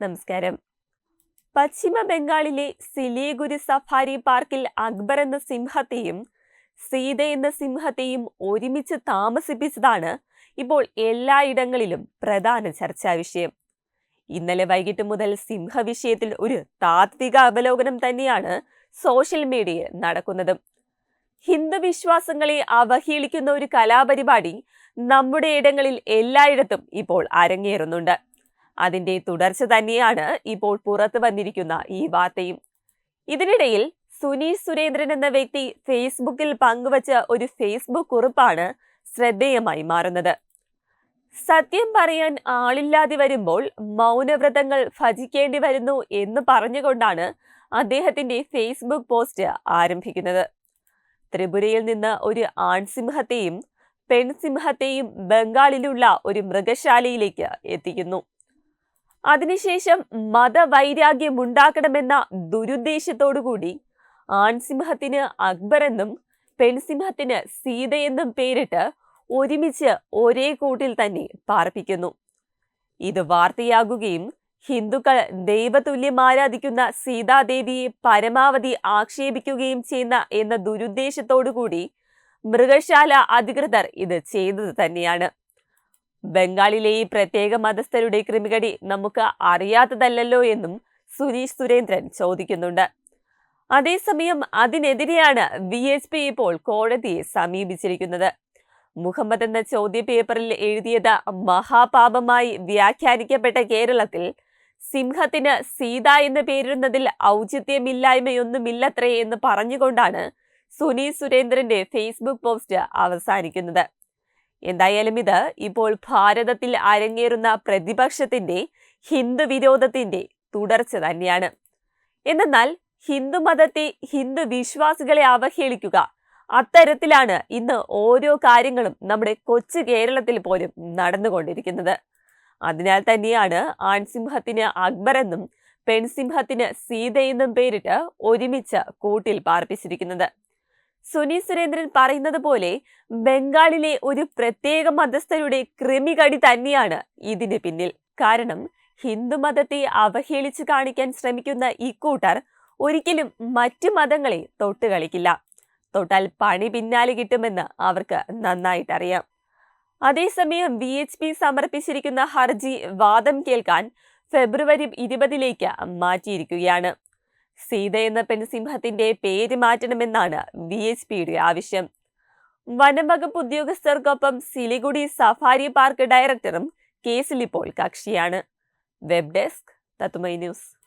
നമസ്കാരം. പശ്ചിമ ബംഗാളിലെ സിലിഗുരി സഫാരി പാർക്കിൽ അക്ബർ എന്ന സിംഹത്തെയും സീത എന്ന സിംഹത്തെയും ഒരുമിച്ച് താമസിപ്പിച്ചതാണ് ഇപ്പോൾ എല്ലായിടങ്ങളിലും പ്രധാന ചർച്ചാ വിഷയം. ഇന്നലെ വൈകിട്ട് മുതൽ സിംഹ വിഷയത്തിൽ ഒരു താത്വിക അവലോകനം തന്നെയാണ് സോഷ്യൽ മീഡിയയിൽ നടക്കുന്നത്. ഹിന്ദു വിശ്വാസങ്ങളെ അവഹേളിക്കുന്ന ഒരു കലാപരിപാടി നമ്മുടെ ഇടങ്ങളിൽ എല്ലായിടത്തും ഇപ്പോൾ അരങ്ങേറുന്നുണ്ട്. അതിന്റെ തുടർച്ച തന്നെയാണ് ഇപ്പോൾ പുറത്തു വന്നിരിക്കുന്ന ഈ വാർത്തയും. ഇതിനിടയിൽ സുനീഷ് സുരേന്ദ്രൻ എന്ന വ്യക്തി ഫേസ്ബുക്കിൽ പങ്കുവച്ച ഒരു ഫേസ്ബുക്ക് കുറിപ്പാണ് ശ്രദ്ധേയമായി മാറുന്നത്. സത്യം പറയാൻ ആളില്ലാതെ വരുമ്പോൾ മൗനവ്രതങ്ങൾ ഭജിക്കേണ്ടി വരുന്നു എന്ന് പറഞ്ഞുകൊണ്ടാണ് അദ്ദേഹത്തിന്റെ ഫേസ്ബുക്ക് പോസ്റ്റ് ആരംഭിക്കുന്നത്. ത്രിപുരയിൽ നിന്ന് ഒരു ആൺസിംഹത്തെയും പെൺസിംഹത്തെയും ബംഗാളിലുള്ള ഒരു മൃഗശാലയിലേക്ക് എത്തിക്കുന്നു. അതിനുശേഷം മതവൈരാഗ്യമുണ്ടാക്കണമെന്ന ദുരുദ്ദേശത്തോടുകൂടി ആൺസിംഹത്തിന് അക്ബർ എന്നും പെൺസിംഹത്തിന് സീതയെന്നും പേരിട്ട് ഒരുമിച്ച് ഒരേ കൂട്ടിൽ തന്നെ പാർപ്പിക്കുന്നു. ഇത് വാർത്തയാകുകയും ഹിന്ദുക്കൾ ദൈവതുല്യം ആരാധിക്കുന്ന സീതാദേവിയെ പരമാവധി ആക്ഷേപിക്കുകയും ചെയ്യുന്ന എന്ന ദുരുദ്ദേശത്തോടുകൂടി മൃഗശാല അധികൃതർ ഇത് ചെയ്തത് തന്നെയാണ്. ബംഗാളിലെ ഈ പ്രത്യേക മതസ്ഥരുടെ ക്രിമികടി നമുക്ക് അറിയാത്തതല്ലല്ലോ എന്നും സുനീഷ് സുരേന്ദ്രൻ ചോദിക്കുന്നുണ്ട്. അതേസമയം അതിനെതിരെയാണ് വി എച്ച് പി ഇപ്പോൾ കോടതിയെ സമീപിച്ചിരിക്കുന്നത്. മുഹമ്മദ് എന്ന ചോദ്യ പേപ്പറിൽ എഴുതിയത് മഹാപാപമായി വ്യാഖ്യാനിക്കപ്പെട്ട കേരളത്തിൽ സിംഹത്തിന് സീത എന്ന് പേരിടുന്നതിൽ ഔചിത്യമില്ലായ്മയൊന്നുമില്ലത്രേ എന്ന് പറഞ്ഞുകൊണ്ടാണ് സുനി സുരേന്ദ്രന്റെ ഫേസ്ബുക്ക് പോസ്റ്റ് അവസാനിക്കുന്നത്. എന്തായാലും ഇത് ഇപ്പോൾ ഭാരതത്തിൽ അരങ്ങേറുന്ന പ്രതിപക്ഷത്തിന്റെ ഹിന്ദു വിരോധത്തിന്റെ തുടർച്ച തന്നെയാണ്. എന്നാൽ ഹിന്ദു മതത്തെ ഹിന്ദു വിശ്വാസികളെ അവഹേളിക്കുക അത്തരത്തിലാണ് ഇന്ന് ഓരോ കാര്യങ്ങളും നമ്മുടെ കൊച്ചു കേരളത്തിൽ പോലും നടന്നുകൊണ്ടിരിക്കുന്നത്. അതിനാൽ തന്നെയാണ് ആൺസിംഹത്തിന് അക്ബർ എന്നും പെൺസിംഹത്തിന് സീതയെന്നും പേരിട്ട് ഒരുമിച്ച് കൂട്ടിൽ പാർപ്പിച്ചിരിക്കുന്നത്. സുനി സുരേന്ദ്രൻ പറയുന്നത് പോലെ ബംഗാളിലെ ഒരു പ്രത്യേക മതസ്ഥരുടെ കൃമികടി തന്നെയാണ് ഇതിന് പിന്നിൽ. കാരണം ഹിന്ദു മതത്തെ അവഹേളിച്ചു കാണിക്കാൻ ശ്രമിക്കുന്ന ഇക്കൂട്ടർ ഒരിക്കലും മറ്റു മതങ്ങളെ തൊട്ടുകളിക്കില്ല തൊട്ടാൽ പണി പിന്നാലെ കിട്ടുമെന്ന് അവർക്ക് നന്നായിട്ടറിയാം. അതേസമയം വി എച്ച് പി സമർപ്പിച്ചിരിക്കുന്ന ഹർജി വാദം കേൾക്കാൻ ഫെബ്രുവരി ഇരുപതിലേക്ക് മാറ്റിയിരിക്കുകയാണ്. സീത എന്ന പെൺസിംഹത്തിന്റെ പേര് മാറ്റണമെന്നാണ് വി എച്ച് പിയുടെ ആവശ്യം. വനംവകുപ്പ് ഉദ്യോഗസ്ഥർക്കൊപ്പം സിലിഗുഡി സഫാരി പാർക്ക് ഡയറക്ടറും കേസിൽ ഇപ്പോൾ കക്ഷിയാണ്. വെബ് ഡെസ്ക് തത്തുമൈ ന്യൂസ്.